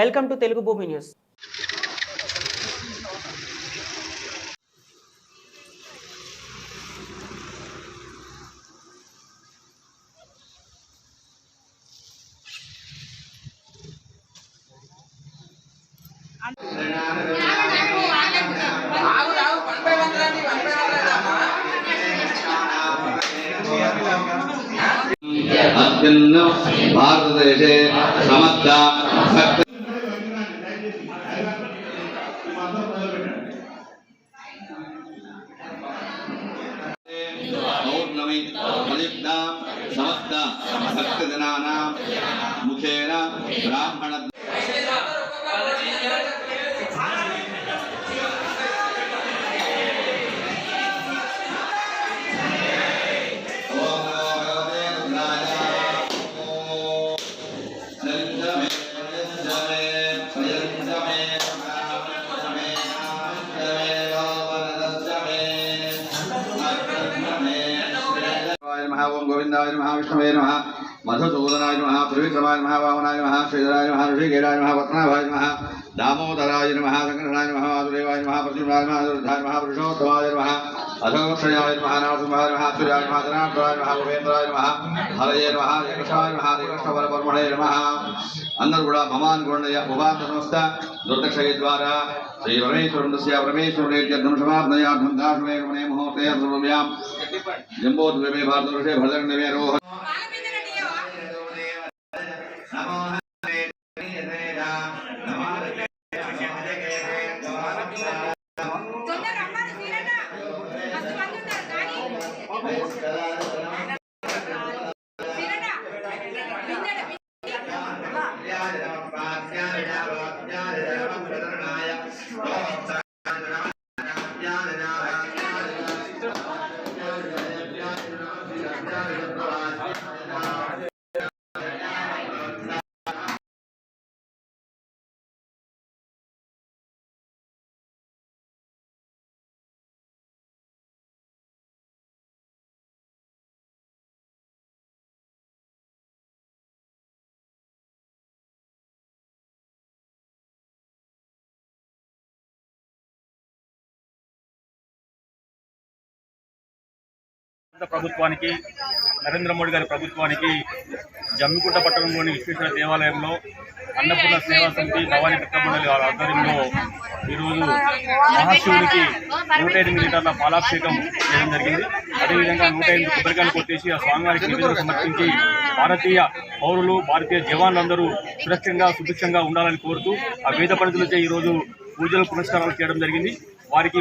Welcome to Telugu భూమి news. భారతదేశే సమస్త పౌర్ణమి ప్రయుక్త సమస్త భక్తజనానాం ముఖేన బ్రాహ్మణ సంజమే నమః ఓం గోవిందాయ నమః విష్ణువే నమః మధుసూదనాయ నమః త్రివిక్రమాయ నమః వామనాయ నమః శ్రీధరాయ నమః ఋషికేరాయ నమః పద్మనాభాయ నమః దామోదరాయ నమః సంకర్షణాయ నమః వాసుదేవాయ నమః ప్రద్యుమ్నాయ నమః దుర్ధాయ నమః పురుషోత్తమాయ నమః అధోక్షయాయ నమః నరసింహాయ నమః సూర్యాయ నమః ధనార్థాయ నమః ఉపేంద్రాయ నమః హరయే నమః శ్రీకృష్ణాయ నమః శ్రీకృష్ణ పరబ్రహ్మణే నమః. అందరూ కూడా మమాన్ గుణయ ఉపాంత సంస్థ దుర్దక్షయ ద్వారా. శ్రీ పరమేశ్వరుండస్య పరమేశ్వరుడేత్యర్థం సమాప్నయార్థం దాశమే రమణే ముహూర్తే సర్వవ్యాం. జంబోద్వమే భారతవర్షే భద్రంగమే రోహ తొందర ప్రభుత్వానికి నరేంద్ర మోడీ గారి ప్రభుత్వానికి జమ్మికుంట పట్టణంలోని విశ్వేశ్వర దేవాలయంలో అన్నపూర్ణ సేవా సమితి భవానీ పెట్టమండలి వారి ఆధ్వర్యంలో ఈరోజు మహాశివునికి నూట ఎనిమిది లీటర్ల పాలాభిషేకం చేయడం జరిగింది. అదేవిధంగా నూట ఎనిమిది కొబ్బరికాయలు కొట్టేసి ఆ స్వామివారికి నివేదన సమర్పించి భారతీయ పౌరులు భారతీయ జవాన్లందరూ సురక్షంగా సుభిక్షంగా ఉండాలని కోరుతూ ఆ వేద పండితులచే ఈరోజు పూజలు పునస్కారాలు చేయడం జరిగింది. వారికి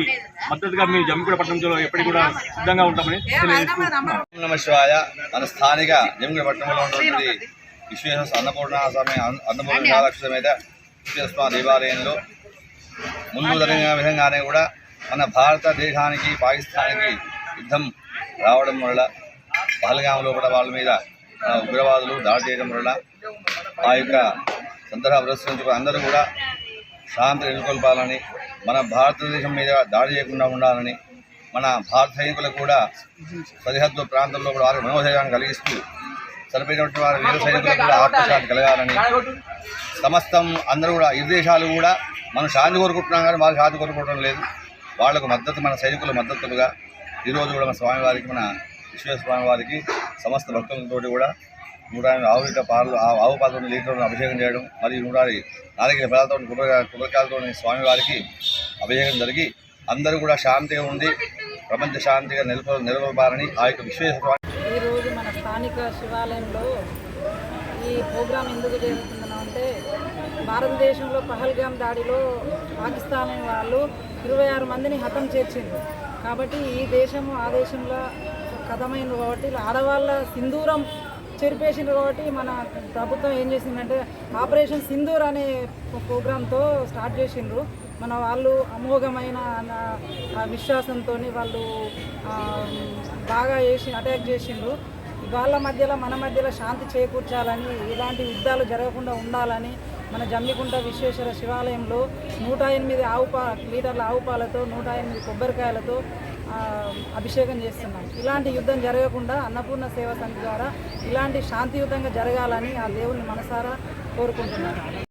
మద్దతుగా మేము జమ్మిగూడ పట్టణంలో ఎప్పటికీ కూడా సిద్ధంగా ఉంటామని తెలియజేస్తున్నాం. నమ శివాయ. మన స్థానిక జమ్మిగూడ పట్టణంలో ఉన్నటువంటి విశ్వేశ్వర అన్నపూర్ణ స్వామి అన్నపూర్ణ మహాలక్ష్మి సమేత విశ్వేశ్వర దేవాలయంలో ముందు జరిగిన విధంగానే కూడా మన భారతదేశానికి పాకిస్తాన్కి యుద్ధం రావడం వల్ల పహల్గాంలో కూడా వాళ్ళ మీద ఉగ్రవాదులు దాడి చేయడం వల్ల ఆ యొక్క సందర్భ పురస్కరించుకుని అందరూ కూడా శాంతి నెలకొల్పాలని మన భారతదేశం మీద దాడి చేయకుండా ఉండాలని మన భారత సైనికులకు కూడా సరిహద్దు ప్రాంతంలో కూడా వారికి మనోధైర్యాన్ని కలిగిస్తూ చనిపోయినటువంటి వారి వీర సైనికులకు కూడా ఆత్మశాంతి కలగాలని సమస్తం అందరూ కూడా ఇరు దేశాలు కూడా మనం శాంతి కోరుకుంటున్నాం కానీ వారు శాంతి కోరుకోవడం లేదు. వాళ్ళకు మద్దతు మన సైనికుల మద్దతులుగా ఈరోజు కూడా మన స్వామివారికి మన విశ్వేశ్వర స్వామి వారికి సమస్త భక్తులతోటి కూడా నూట ఎనిమిది ఆవు లీటర్ పాలు ఆవు పాలతో లీటర్లను అభిషేకం చేయడం మరియు నూట నాలుగు ఫలాలతో కొబ్బరికాయ కొబ్బరికాయలతో స్వామివారికి అభిషేకం జరిగి అందరూ కూడా శాంతిగా ఉండి ప్రపంచ శాంతిగా నిలప నిలబడాలని ఆ యొక్క విశ్వేశ్వర ఈరోజు మన స్థానిక శివాలయంలో ఈ ప్రోగ్రాం ఎందుకు జరుగుతుందంటే అంటే భారతదేశంలో పహల్గామ్ దాడిలో పాకిస్తాన్ వాళ్ళు ఇరవై ఆరు మందిని హతం చేర్చింది. కాబట్టి ఈ దేశము ఆ దేశంలో కథమైంది కాబట్టి ఆడవాళ్ళ సింధూరం చెరిపేసిండ్రు కాబట్టి మన ప్రభుత్వం ఏం చేసిందంటే ఆపరేషన్ సింధూర్ అనే ప్రోగ్రాంతో స్టార్ట్ చేసిండ్రు. మన వాళ్ళు అమోఘమైన విశ్వాసంతో వాళ్ళు బాగా చేసి అటాక్ చేసిండ్రు. వాళ్ళ మధ్యలో మన మధ్యలో శాంతి చేకూర్చాలని ఇలాంటి యుద్ధాలు జరగకుండా ఉండాలని మన జమ్మికుంట విశ్వేశ్వర శివాలయంలో నూట ఎనిమిది ఆవు పా లీటర్ల ఆవు పాలతో నూట ఎనిమిది కొబ్బరికాయలతో అభిషేకం చేస్తున్నాం. ఇలాంటి యుద్ధం జరగకుండా అన్నపూర్ణ సేవ సమితి ద్వారా ఇలాంటి శాంతియుతంగా జరగాలని ఆ దేవుని మనసారా కోరుకుంటున్నాను.